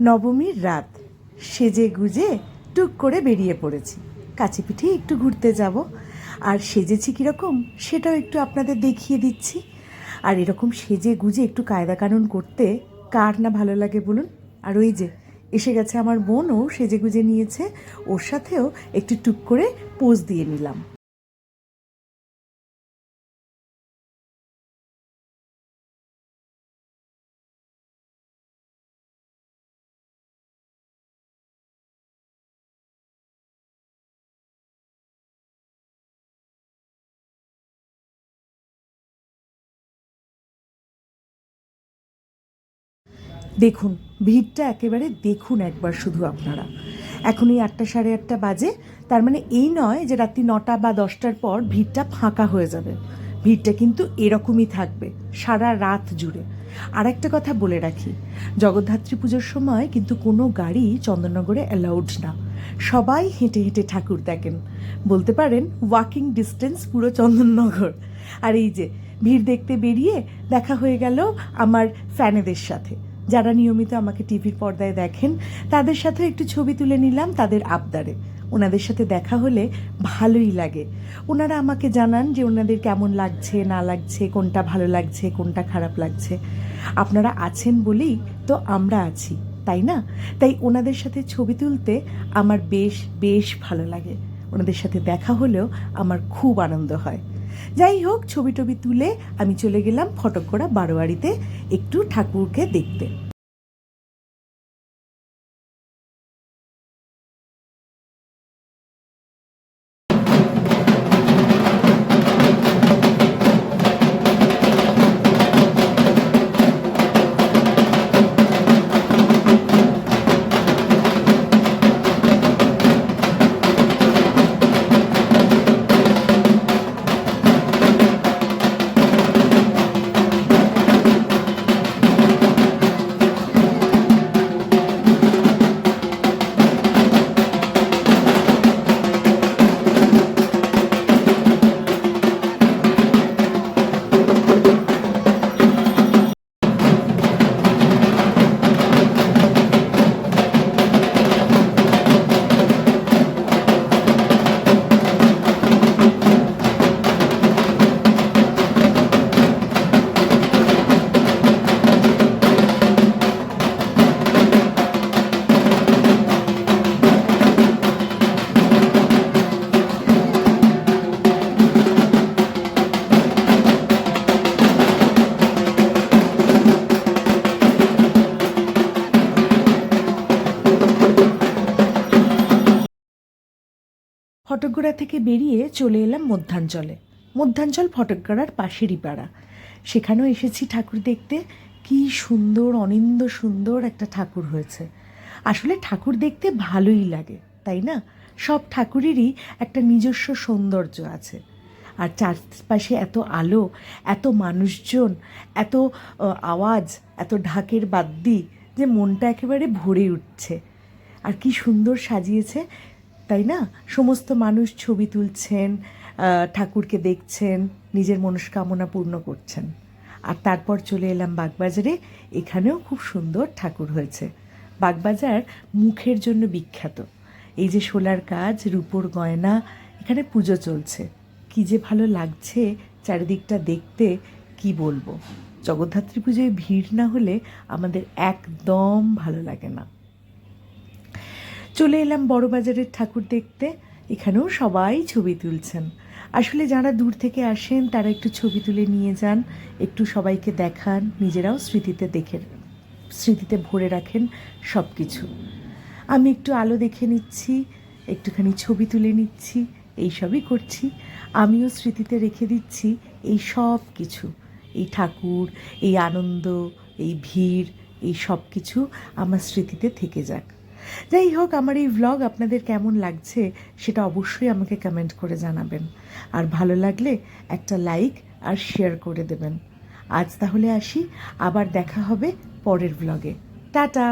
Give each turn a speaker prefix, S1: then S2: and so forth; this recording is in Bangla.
S1: নবমীর রাত। সেজে গুজে টুক করে বেরিয়ে পড়েছি। কাছে পিঠে একটু ঘুরতে যাব। আর সেজেছি কীরকম, সেটাও একটু আপনাদের দেখিয়ে দিচ্ছি। আর এরকম সেজে গুজে একটু কায়দা কানুন করতে কার না ভালো লাগে বলুন? আর ওই যে, এসে গেছে আমার বোনও সেজে গুজে নিয়েছে। ওর সাথেও একটু টুক করে পোজ দিয়ে নিলাম। দেখুন, ভিড়টা একেবারে দেখুন একবার শুধু আপনারা। এখন এই আটটা সাড়ে আটটা বাজে, তার মানে এই নয় যে রাত্রি নটা বা দশটার পর ভিড়টা ফাঁকা হয়ে যাবে। ভিড়টা কিন্তু এরকমই থাকবে, সারা রাত জুড়ে। আর একটা কথা বলে রাখি, জগদ্ধাত্রী পুজোর সময় কিন্তু কোনো গাড়ি চন্দননগরে অ্যালাউড না। সবাই হেঁটে হেঁটে ঠাকুর দেখেন। বলতে পারেন ওয়াকিং ডিস্টেন্স পুরো চন্দননগর। আর এই যে, ভিড় দেখতে বেরিয়ে দেখা হয়ে গেল আমার ফ্যানেদের সাথে। যারা নিয়মিত আমাকে টিভির পর্দায় দেখেন, তাদের সাথে একটু ছবি তুলে নিলাম তাদের আবদারে। ওনাদের সাথে দেখা হলে ভালোই লাগে। ওনারা আমাকে জানান যে ওনাদের কেমন লাগছে, না লাগছে, কোনটা ভালো লাগছে, কোনটা খারাপ লাগছে। আপনারা আছেন বলেই তো আমরা আছি, তাই না? তাই ওনাদের সাথে ছবি তুলতে আমার বেশ বেশ ভালো লাগে। ওনাদের সাথে দেখা হলেও আমার খুব আনন্দ হয়। যাই হোক ছবি টবি তুলে আমি চলে গেলাম ফটক করা বারোয়ারিতে একটু ঠাকুরকে দেখতে। ফটকগড়া থেকে বেরিয়ে চলে এলাম মধ্যাঞ্চলে। মধ্যাঞ্চল ফটকগড়ার পাশেরই পাড়া সেখানেও এসেছি ঠাকুর দেখতে। কি সুন্দর, অনিন্দ সুন্দর একটা ঠাকুর হয়েছে। আসলে ঠাকুর দেখতে ভালোই লাগে, তাই না? সব ঠাকুরেরই একটা নিজস্ব সৌন্দর্য আছে। আর চারপাশে এত আলো, এত মানুষজন, এত আওয়াজ, এত ঢাকের বাদ্যি যে মনটা একেবারে ভরে উঠছে। আর কি সুন্দর সাজিয়েছে তাই না? সমস্ত মানুষ ছবি তুলছেন ঠাকুরকে দেখছেন, নিজের মনস্কামনা পূর্ণ করছেন। আর তারপর চলে এলাম বাগবাজারে, এখানেও খুব সুন্দর ঠাকুর হয়েছে। বাগবাজার মুখের জন্য বিখ্যাত। এই যে শোলার কাজ, রূপোর গয়না, এখানে পুজো চলছে। কি যে ভালো লাগছে চারিদিকটা দেখতে, কি বলব? জগদ্ধাত্রী পুজোয় ভিড় না হলে আমাদের একদম ভালো লাগে না। চলে এলাম বড়বাজারের ঠাকুর দেখতে। এখানেও সবাই ছবি তুলছেন। আসলে যারা দূর থেকে আসেন, তারা একটু ছবি তুলে নিয়ে যান, একটু সবাইকে দেখান, নিজেরাও স্মৃতিতে দেখে, স্মৃতিতে ভরে রাখেন সব কিছু আমি একটু আলো দেখে নিচ্ছি, একটুখানি ছবি তুলে নিচ্ছি, এই সবই করছি। আমিও স্মৃতিতে রেখে দিচ্ছি এই সব কিছু এই ঠাকুর, এই আনন্দ, এই ভিড়, এই সব কিছু আমার স্মৃতিতে থেকে যাক। যাই হোক, আমার এই ভ্লগ আপনাদের কেমন লাগছে সেটা অবশ্যই আমাকে কমেন্ট করে জানাবেন। আর ভালো লাগলে একটা লাইক আর শেয়ার করে দেবেন। আজ তাহলে আসি, আবার দেখা হবে পরের ভ্লগে টাটা!